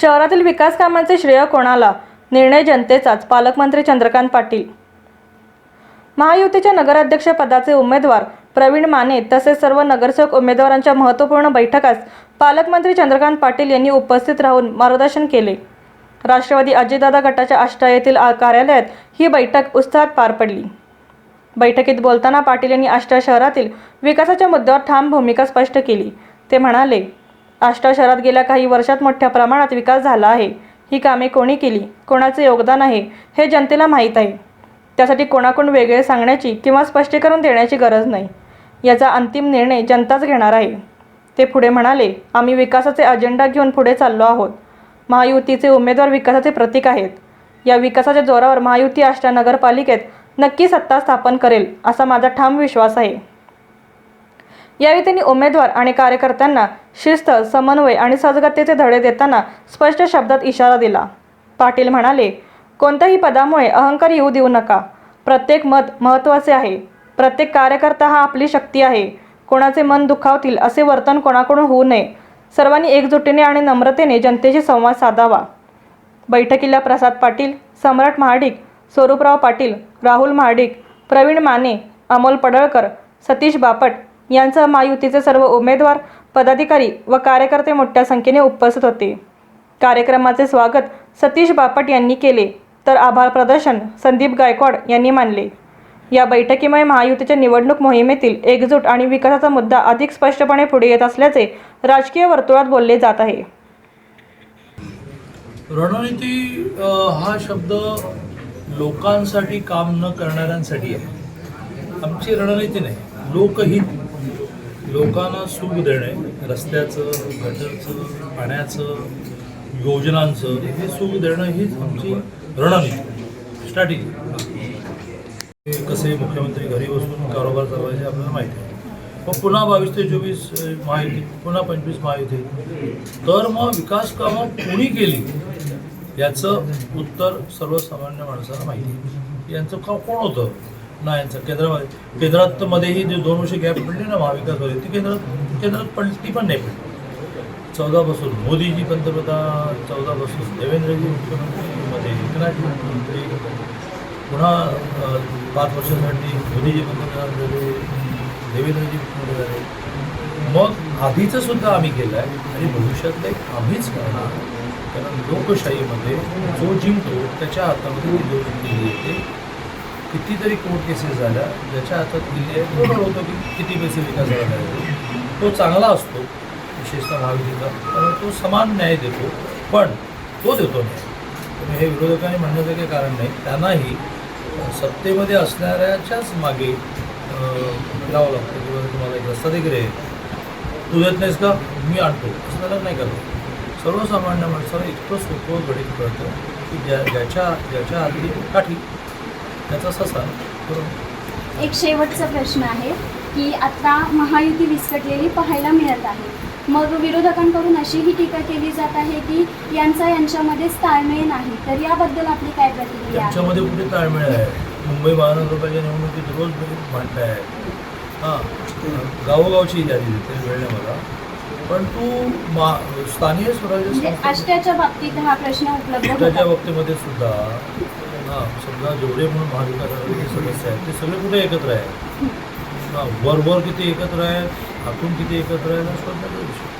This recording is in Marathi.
शहरातील विकास कामांचे श्रेय कोणाला? निर्णय जनतेचाच पालकमंत्री चंद्रकांत पाटील. महायुतीच्या नगराध्यक्षपदाचे उमेदवार प्रवीण माने तसेच सर्व नगरसेवक उमेदवारांच्या महत्त्वपूर्ण बैठकास पालकमंत्री चंद्रकांत पाटील यांनी उपस्थित राहून मार्गदर्शन केले. राष्ट्रवादी अजितदादा गटाच्या आष्टा येथील कार्यालयात ही बैठक उत्साहात पार पडली. बैठकीत बोलताना पाटील यांनी आष्टा शहरातील विकासाच्या मुद्द्यावर ठाम भूमिका स्पष्ट केली. ते म्हणाले आष्टा शहरात गेल्या काही वर्षात मोठ्या प्रमाणात विकास झाला आहे. ही कामे कोणी केली? कोणाचे योगदान आहे? हे जनतेला माहीत आहे. त्यासाठी कोणाकडून वेगळे सांगण्याची किंवा स्पष्टीकरण देण्याची गरज नाही. याचा अंतिम निर्णय जनताच घेणार आहे. ते पुढे म्हणाले आम्ही विकासाचे अजेंडा घेऊन पुढे चाललो आहोत. महायुतीचे उमेदवार विकासाचे प्रतीक आहेत. या विकासाच्या जोरावर महायुती आष्टा नगरपालिकेत नक्की सत्ता स्थापन करेल असा माझा ठाम विश्वास आहे. यावेळी त्यांनी उमेदवार आणि कार्यकर्त्यांना शिस्त समन्वय आणि सजगतेचे धडे देताना स्पष्ट शब्दात इशारा दिला. पाटील म्हणाले कोणत्याही पदामुळे अहंकार येऊ देऊ नका. प्रत्येक मत महत्त्वाचे आहे. प्रत्येक कार्यकर्ता हा आपली शक्ती आहे. कोणाचे मन दुखावतील असे वर्तन कोणाकडून होऊ नये. सर्वांनी एकजुटीने आणि नम्रतेने जनतेशी संवाद साधावा. बैठकीला प्रसाद पाटील सम्राट महाडिक स्वरूपराव पाटील राहुल महाडिक प्रवीण माने अमोल पडळकर सतीश बापट यांसह महायुतीचे सर्व उमेदवार पदाधिकारी व कार्यकर्ते मोठ्या संख्येने उपस्थित होते. कार्यक्रमाचे स्वागत सतीश बापट यांनी केले तर आभार प्रदर्शन संदीप गायकवाड यांनी मानले. या बैठकीमुळे महायुतीच्या निवडणूक मोहिमेतील एकजूट आणि विकासाचा मुद्दा अधिक स्पष्टपणे पुढे येत असल्याचे राजकीय वर्तुळात बोलले जात आहे. रणनीती हा शब्द लोकांसाठी काम न करणाऱ्यांसाठी आहे. आमची रणनीती नाही. लोकहित लोकांना सुख देणे रस्त्याचं गटरचं पाण्याचं योजनांचं हे सुख देणं हीच आमची रणनीती. स्ट्रॅटेजी कसे मुख्यमंत्री घरी बसून कारोबार चालवायचे आपल्याला माहिती आहे. मग पुन्हा बावीस ते चोवीस माहिती महायुती पुन्हा पंचवीस महायुती. तर मग विकास कामं कोणी केली? याचं उत्तर सर्वसामान्य माणसाला माहिती यांचं का कोण होतं? नाही सर. केंद्रामध्ये केंद्रात मध्येही जे दोन वर्ष गॅप पडली ना महाविकासवाली ती केंद्रात केंद्रात पण ती पण नाही पडली. चौदापासून मोदीजी पंतप्रधान चौदापासून देवेंद्रजी मुख्यमंत्रीमध्ये एकनाथजी मुख्यमंत्री पुन्हा पाच वर्षासाठी मोदीजी पंतप्रधान झाले देवेंद्रजी मुख्यमंत्री झाले. मग आधीचं सुद्धा आम्ही केलं आहे आणि भविष्यातले आम्हीच करणार. कारण लोकशाहीमध्ये जो जिंकतो त्याच्या हातामध्ये ती येते. कितीतरी कोर्ट केसेस झाल्या ज्याच्या हातात दिली आहे तो होतो की किती पैसे विकास झाला तो चांगला असतो विशेषतः महाविधीचा कारण तो समान न्याय देतो पण तो देतो न्याय. त्यामुळे हे विरोधकांनी म्हणण्याचं काही कारण नाही. त्यांनाही सत्तेमध्ये असणाऱ्याच्याच मागे लावं फिरावं लागतं. किंवा तुम्हाला एक रस्ता देखील आहे तू देत नाहीस का? मी आणतो. असं त्याला नाही करत. सर्वसामान्य माणसाला इतकं सोपं गणित कळतं की ज्या ज्याच्या ज्याच्या हाती काठी त्याचा ससा बरोबर. एक शेवटचा प्रश्न आहे की आता महायुती विस्कटलेली पाहायला मिळत आहे. मग विरोधकांकडून अशीही टीका केली जात आहे की यांचा यांच्यामध्येच ताळमेळ नाही. तर याबद्दल आपली काय प्रतिक्रिया? आहे त्यांच्यामध्ये कुठे ताळमेळ आहे? मुंबई महानगरपालिका निवडणुकीत रोज भांडणं आहे. हां गावोगावची यादी देते वेळ नाही मला. पण तू मा स्थानीय स्वराज्य म्हणजे संस्था आष्ट्याच्या बाबतीत हा प्रश्न उपलब्ध त्याच्या बाबतीमध्ये सुद्धा हां समजा जेवढे म्हणून महाविकास आघाडीचे सदस्य आहेत ते सगळे कुठे एकत्र आहेत? हां वरवर किती एकत्र आहेत आतून किती एकत्र आहेत हा शोधण्याचा विषय.